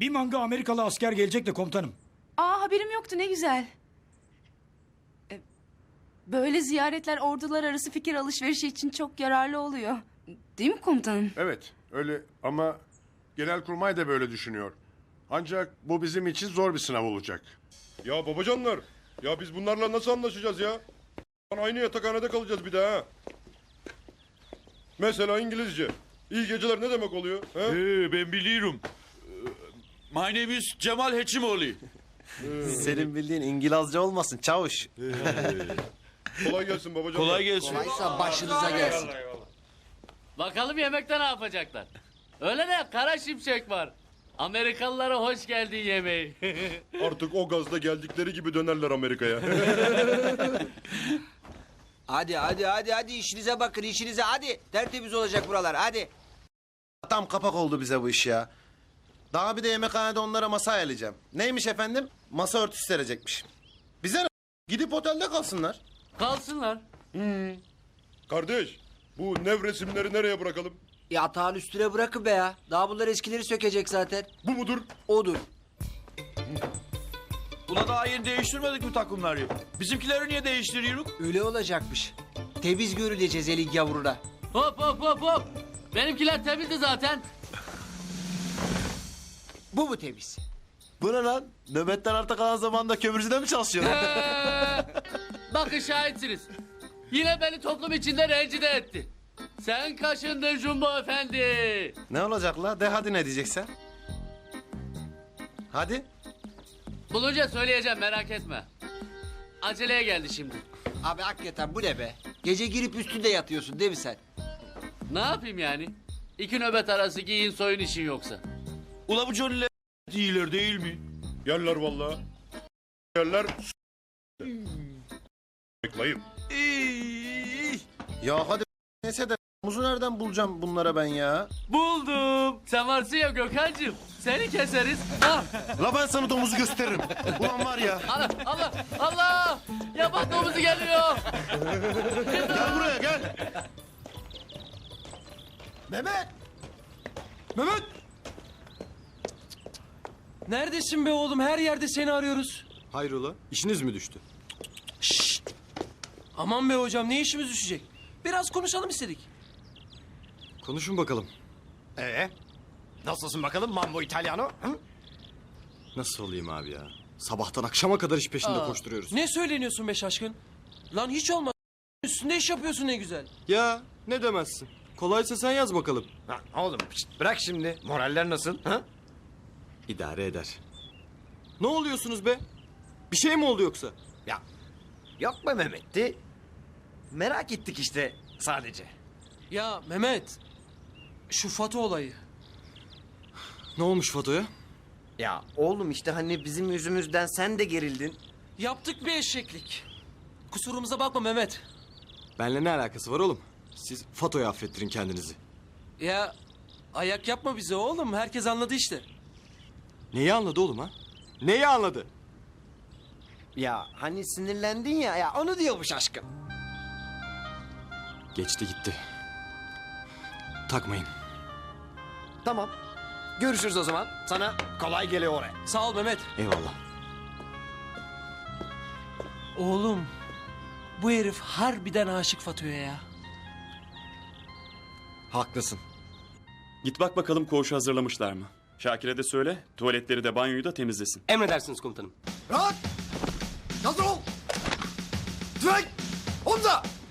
Bir manga Amerikalı asker gelecek de komutanım. Aa haberim yoktu ne güzel. E, Böyle ziyaretler ordular arası fikir alışverişi için çok yararlı oluyor. Değil mi komutanım? Evet öyle ama genelkurmay da böyle düşünüyor. Ancak bu bizim için zor bir sınav olacak. Ya babacanlar. Ya biz bunlarla nasıl anlaşacağız ya? Lan Aynı yatakhanede kalacağız bir daha ha. Mesela İngilizce. İyi geceler ne demek oluyor? He? Ee, ben biliyorum. Ee, My name is Cemal Heçimoğlu. Senin bildiğin İngilizce olmasın çavuş. Kolay gelsin babacanlar. Kolay gelsin. başınıza gelsin. Bakalım yemekte ne yapacaklar? Öyle ne? Kara şimşek var. Amerikalılara hoş geldin yemeği. Artık o gazda geldikleri gibi dönerler Amerika'ya. Hadi hadi hadi hadi işinize bakın işinize hadi. Tertemiz olacak buralar hadi. Tam kapak oldu bize bu iş ya. Daha bir de yemekhanede onlara masa ayarlayacağım. Neymiş efendim? Masa örtüsü serecekmiş. Bize ne? Gidip otelde kalsınlar. Kalsınlar. Kardeş bu nev resimleri nereye bırakalım? Yatağın üstüne bırakın be ya. Daha bunlar eskileri sökecek zaten. Bu mudur? Odur. Ula daha yeni değiştirmedik mi takımları? Bizimkileri niye değiştiriyoruz? Öyle olacakmış. Temiz görüleceğiz elin yavruna. Hop hop hop hop. Benimkiler temizdi zaten. Bu mu temiz? Bu ne lan? Nöbetten arta kalan zamanda kömürcüde mi çalışıyorsun? Bakın şahitsiniz. Yine beni toplum içinde rencide etti. Sen kaşındın Jumbo Efendi. ne olacak la? De hadi ne diyeceksen. Hadi. Bulunca söyleyeceğim merak etme. Aceleye geldi şimdi. Abi hakikaten bu ne be? Gece girip üstünde yatıyorsun değil mi sen? Ne yapayım yani? İki nöbet arası giyin soyun işin yoksa. Ula bu Johnny'ler iyiler değil mi? Yerler vallahi. Yerler. Beklayın. İyi. Ya hadi neyse de muzu nereden bulacağım bunlara ben ya? Buldum. Sen varsın ya Gökhan'cığım. Seni keseriz. Ah, La ben sana domuzu gösteririm. Ulan var ya. Allah Allah Allah. Yaban domuzu geliyor. Gel buraya gel. Mehmet! Mehmet! Neredesin be oğlum? Her yerde seni arıyoruz. Hayrola? İşiniz mi düştü? Aman be hocam ne işimiz düşecek? Biraz konuşalım istedik. Konuşun bakalım. Ee, nasılsın bakalım Mambo Italiano? Hı? Nasıl olayım abi ya? Sabahtan akşama kadar iş peşinde Aa, koşturuyoruz. Ne söyleniyorsun be şaşkın? Lan hiç olmaz. Üstünde iş yapıyorsun ne güzel. Ya ne demezsin. Kolaysa sen yaz bakalım. Ha, oğlum pişt, bırak şimdi. Moraller nasıl? Ha? İdare eder. Ne oluyorsunuz be? Bir şey mi oldu yoksa? Ya yok be Mehmet'ti. Merak ettik işte sadece. Ya Mehmet. Şu Fato olayı. Ne olmuş Fato'ya? Ya oğlum işte hani bizim yüzümüzden sen de gerildin. Yaptık bir eşeklik. Kusurumuza bakma Mehmet. Benle ne alakası var oğlum? Siz Fato'ya affettirin kendinizi. Ya ayak yapma bize oğlum. Herkes anladı işte. Neyi anladı oğlum ha? Neyi anladı? Ya hani sinirlendin ya ya onu diyormuş aşkım. Geçti gitti. Takmayın. Tamam. Görüşürüz o zaman. Sana kolay geliyor oraya. Sağ ol Mehmet. Eyvallah. Oğlum. Bu herif harbiden aşık Fato'ya ya. Haklısın. Git bak bakalım koğuşu hazırlamışlar mı? Şakir'e de söyle, tuvaletleri de banyoyu da temizlesin. Emredersiniz komutanım. Rahat! Hazır ol!